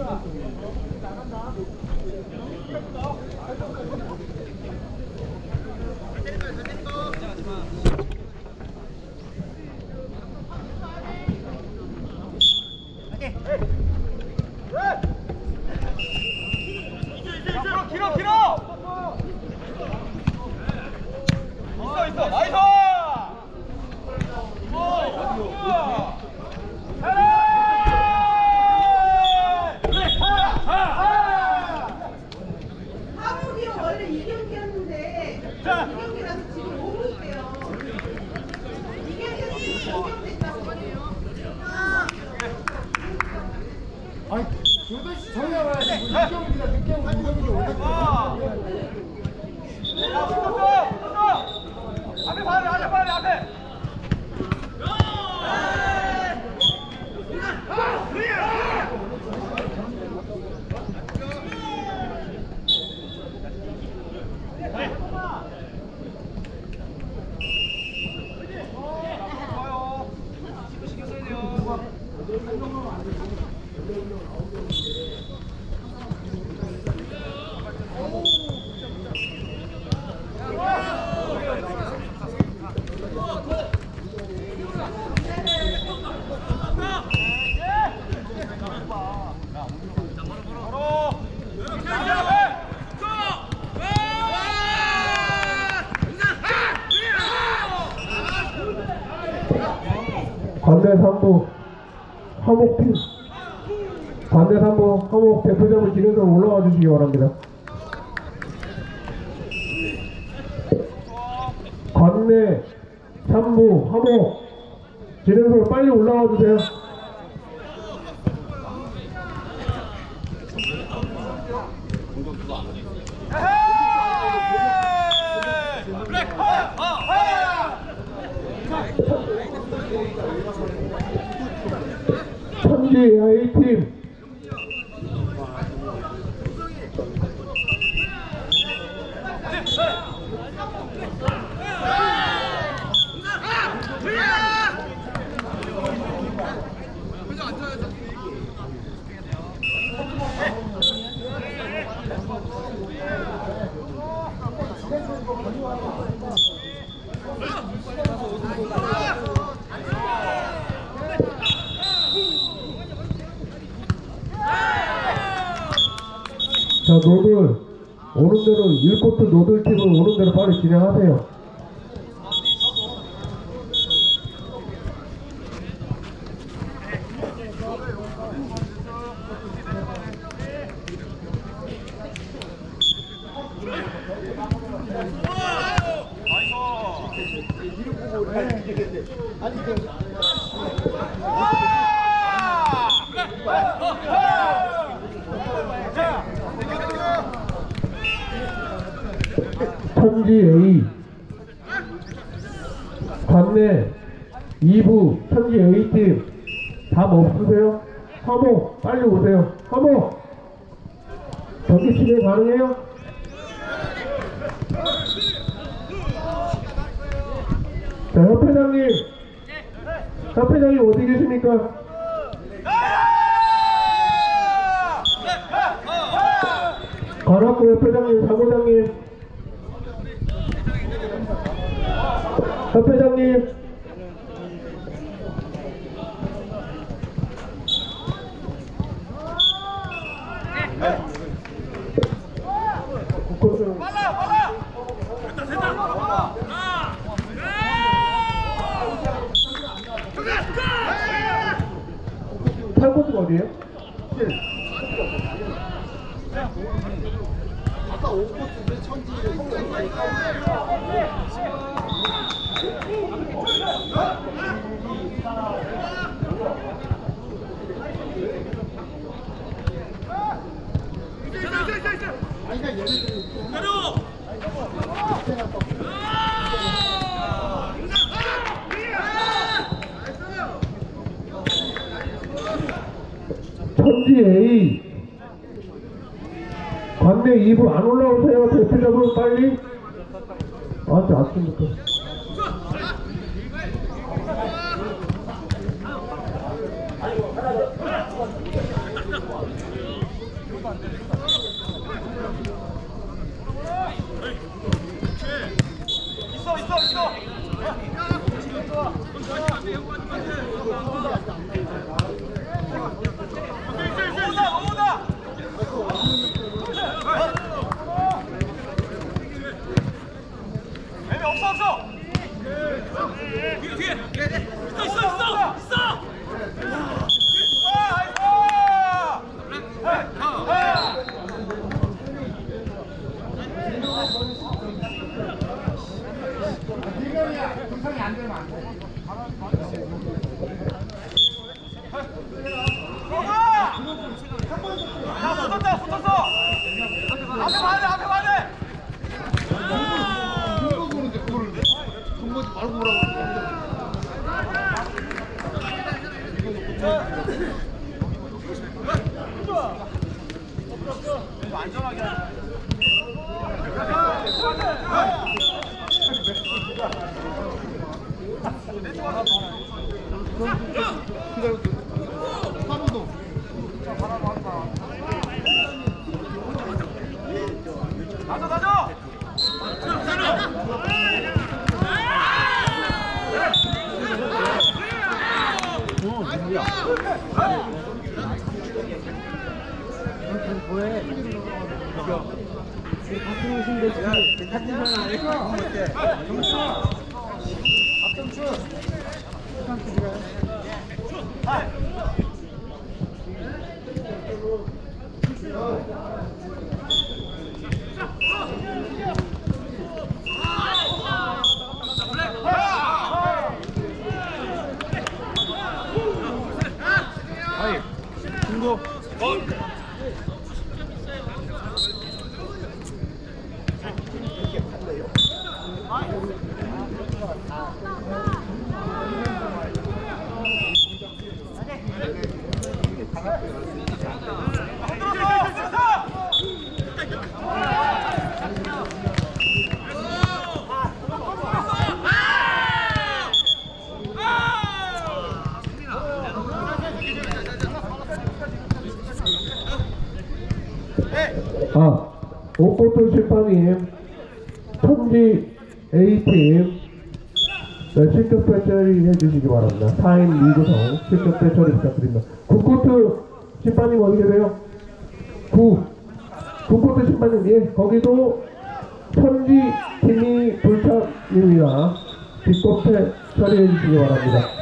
네. 길어 길어 원래 2경기였는데 2경기라서 지금 너무 못해요 2경기에서 지금 2경기했다고 아니, 8시 저희가 와야지. 뭐 늦게입니다. 늦게 오면 늦게입니다. 원래 야 붙었어 붙었어 앞에 봐야 돼 앞에 봐야 돼 앞에 관대 3부 화목팀 관대 3부 화목 대표자분 진행서 올라와 주시기 바랍니다. 관내 3부 화목 진행서 빨리 올라와 주세요. 천지 A팀 자 노들 오는 대로 1코트 노들 팀은 오는 대로 빨리 진행하세요. 천지 A 관내 2부 천지 A팀 답 없으세요? 화목 빨리 오세요 화목 경기 진행 가능해요? 자 협회장님 협회장님 어디 계십니까? 관악구 협회장님 사무장님 협회장님. 국고수 빨라 빨라 탈곡 어디에요? 천지 A. 관내 2부 안 올라오세요 대표자분 빨리. 아저 아침부터. 있어 있어 있어 안전하게 하자. 가자 가자. 뭐해? 옷인데 같은 사람 아니까? 정수! 앞정수! 아, 오골프 심판님, 천지 A팀, 네, 실격배 처리 해 주시기 바랍니다. 4인 리그성 실격배 처리 부탁드립니다. 9코트 심판님 어디 계세요? 9. 9코트 심판님, 예, 거기도 천지 팀이 불참입니다. 뒷코트 처리해 주시기 바랍니다.